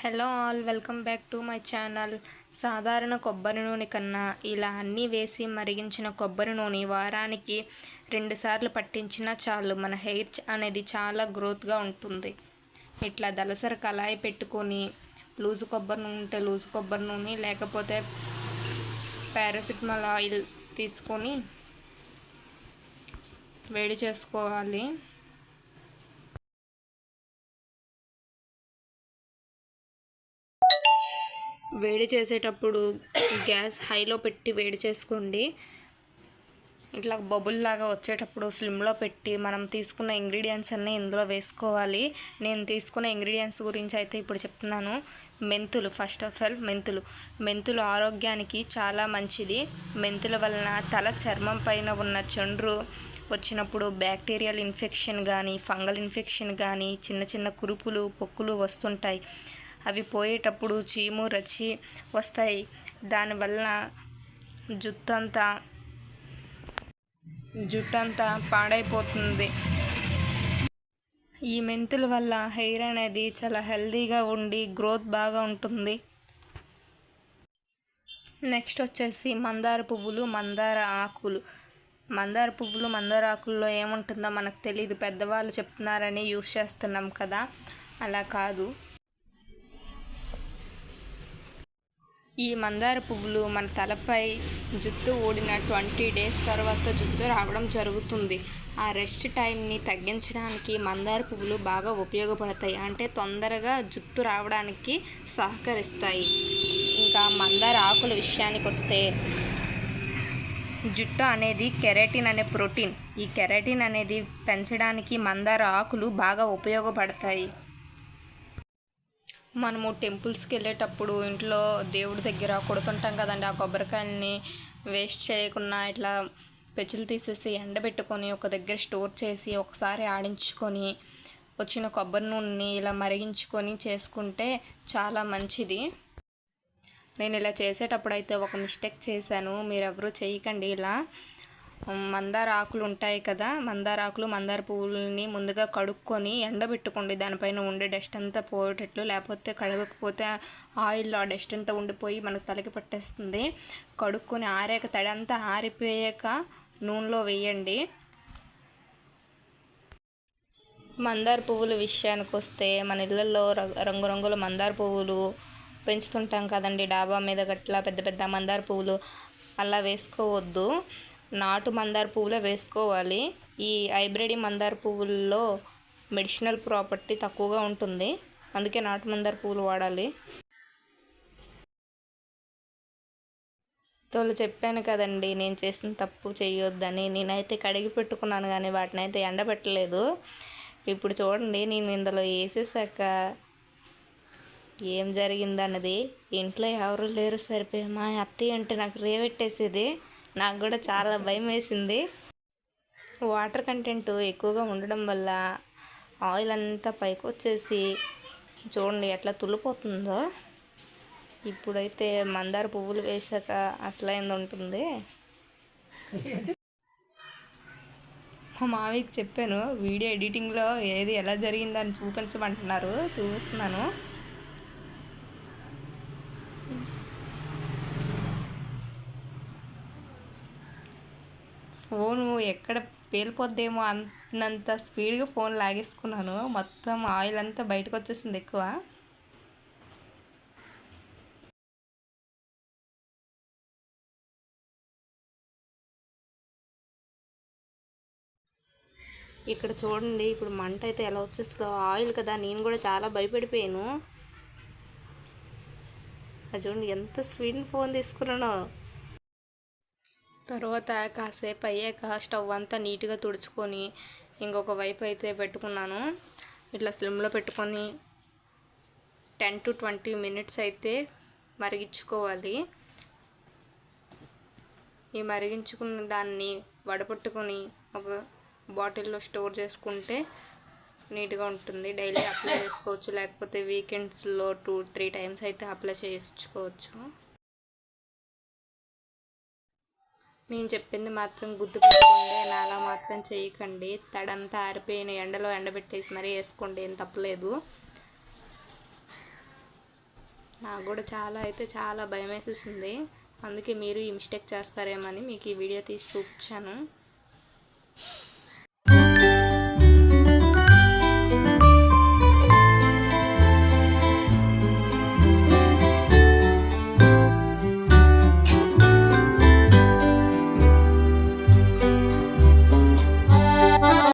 Hello all welcome back to my channel. సాధారణ కొబ్బరి నూనె కన్నా ఇలా అన్నీ వేసి మరిగించిన కొబ్బరి నూనె వారానికి రెండుసార్లు పట్టించినా చాలు మన హెయిర్ అనేది చాలా గ్రోత్గా ఉంటుంది. ఇట్లా దలసర కళాయి పెట్టుకొని లూజు కొబ్బరి నూనె ఉంటే లూజు కొబ్బరి నూనె లేకపోతే పారాసిటమాల్ ఆయిల్ తీసుకొని వేడి చేసుకోవాలి. వేడి చేసేటప్పుడు గ్యాస్ హైలో పెట్టి వేడి చేసుకోండి. ఇట్లా బబుల్ లాగా వచ్చేటప్పుడు స్లిమ్లో పెట్టి మనం తీసుకున్న ఇంగ్రీడియంట్స్ అన్నీ ఇందులో వేసుకోవాలి. నేను తీసుకున్న ఇంగ్రీడియంట్స్ గురించి అయితే ఇప్పుడు చెప్తున్నాను. మెంతులు ఫస్ట్ ఆఫ్ ఆల్ మెంతులు. మెంతులు ఆరోగ్యానికి చాలా మంచిది. మెంతుల వలన తల చర్మం పైన ఉన్న చండ్రు వచ్చినప్పుడు బ్యాక్టీరియల్ ఇన్ఫెక్షన్ కానీ ఫంగల్ ఇన్ఫెక్షన్ కానీ చిన్న చిన్న కురుపులు పొక్కులు వస్తుంటాయి. అవి పోయేటప్పుడు చీము రచ్చి వస్తాయి. దానివల్ల జుట్టు అంతా జుట్టు అంతా పాడైపోతుంది. ఈ మెంతుల వల్ల హెయిర్ అనేది చాలా హెల్దీగా ఉండి గ్రోత్ బాగా ఉంటుంది. నెక్స్ట్ వచ్చేసి మందార పువ్వులు మందార ఆకులు. మందార పువ్వులు మందార ఆకుల్లో ఏముంటుందో మనకు తెలియదు పెద్దవాళ్ళు చెప్తున్నారని యూస్ చేస్తున్నాం కదా. అలా కాదు. ఈ మందార పువ్వులు మన తలపై జుట్టు ఊడిన ట్వంటీ డేస్ తర్వాత జుట్టు రావడం జరుగుతుంది. ఆ రెస్ట్ టైంని తగ్గించడానికి మందార పువ్వులు బాగా ఉపయోగపడతాయి. అంటే తొందరగా జుట్టు రావడానికి సహకరిస్తాయి. ఇంకా మందార ఆకుల విషయానికి వస్తే జుట్టు అనేది కెరాటిన్ అనే ప్రోటీన్. ఈ కెరాటిన్ అనేది పెంచడానికి మందార ఆకులు బాగా ఉపయోగపడతాయి. మనము టెంపుల్స్కి వెళ్ళేటప్పుడు ఇంట్లో దేవుడి దగ్గర కొడుతుంటాం కదండి. ఆ కొబ్బరికాయల్ని వేస్ట్ చేయకుండా ఇట్లా పెచ్చులు తీసేసి ఎండబెట్టుకొని ఒక దగ్గర స్టోర్ చేసి ఒకసారి ఆడించుకొని వచ్చిన కొబ్బరి నూనెని ఇలా మరిగించుకొని చేసుకుంటే చాలా మంచిది. నేను ఇలా చేసేటప్పుడు అయితే ఒక మిస్టేక్ చేశాను. మీరెవరూ చేయకండి ఇలా. మందార ఆకులు ఉంటాయి కదా మందార ఆకులు మందార పువ్వులని ముందుగా కడుక్కొని ఎండబెట్టుకోండి. దానిపైన ఉండే డస్ట్ అంతా పోయేటట్లు లేకపోతే కడగకపోతే ఆయిల్లో ఆ డస్ట్ అంతా ఉండిపోయి మనకు తలకి పట్టేస్తుంది. కడుక్కొని ఆరాక తడి అంతా ఆరిపోయాక నూనెలో వేయండి. మందార పువ్వుల విషయానికి వస్తే మన ఇళ్ళల్లో రంగురంగుల మందార పువ్వులు పెంచుతుంటాం కదండి. డాబా మీద గట్లా పెద్ద పెద్ద మందార పువ్వులు అలా వేసుకోవద్దు. నాటు మందార పువ్వులే వేసుకోవాలి. ఈ హైబ్రిడ్ మందార పువ్వుల్లో మెడిసినల్ ప్రాపర్టీ తక్కువగా ఉంటుంది. అందుకే నాటు మందార పువ్వులు వాడాలి. తోలు చెప్పాను కదండి నేను చేసిన తప్పు చేయొద్దని. నేనైతే కడిగి పెట్టుకున్నాను కానీ వాటిని అయితే ఎండబెట్టలేదు. ఇప్పుడు చూడండి నేను ఇందులో వేసేసాక ఏం జరిగిందన్నది. ఇంట్లో ఎవరు లేరు సరిపోయి. మా అత్తయ్య అంటే నాకు రేవెట్టేసేది. నాకు కూడా చాలా భయం వేసింది. వాటర్ కంటెంట్ ఎక్కువగా ఉండడం వల్ల ఆయిల్ అంతా పైకి వచ్చేసి చూడండి ఎట్లా తులిపోతుందో. ఇప్పుడైతే మందార పువ్వులు వేసాక అసలైంది ఉంటుంది. మా మామయ్యకి చెప్పాను వీడియో ఎడిటింగ్లో ఏది ఎలా జరిగిందని చూపించమంటున్నారు. చూపిస్తున్నాను. ఫోను ఎక్కడ పేలిపోద్దేమో అన్నంత స్పీడ్గా ఫోన్ లాగేసుకున్నాను. మొత్తం ఆయిల్ అంతా బయటకు వచ్చేసింది ఎక్కువ. ఇక్కడ చూడండి ఇప్పుడు మంట అయితే ఎలా వచ్చేస్తుందో. ఆయిల్ కదా నేను కూడా చాలా భయపడిపోయాను. అది చూడండి ఎంత స్వీట్ ఫోన్ తీసుకున్నానో. తర్వాత కాసేపు అయ్యాక స్టవ్ అంతా నీట్గా తుడుచుకొని ఇంకొక వైపు అయితే పెట్టుకున్నాను. ఇట్లా స్లిమ్లో పెట్టుకొని టెన్ టు ట్వంటీ మినిట్స్ అయితే మరిగించుకోవాలి. ఈ మరిగించుకున్న దాన్ని వడపట్టుకొని ఒక బాటిల్లో స్టోర్ చేసుకుంటే నీట్గా ఉంటుంది. డైలీ అప్లై చేసుకోవచ్చు. లేకపోతే వీకెండ్స్లో టూ త్రీ టైమ్స్ అయితే అప్లై చేసుకోవచ్చు. నేను చెప్పింది మాత్రం గుర్తు పెట్టుకోండి నాలా మాత్రం చేయకండి. తడంతా ఆరిపోయిన ఎండలో ఎండబెట్టేసి మరీ వేసుకోండి ఏం తప్పలేదు నాకు కూడా చాలా అయితే చాలా భయం వేసేసింది. అందుకే మీరు ఈ మిస్టేక్ చేస్తారేమని మీకు ఈ వీడియో తీసి చూపించాను.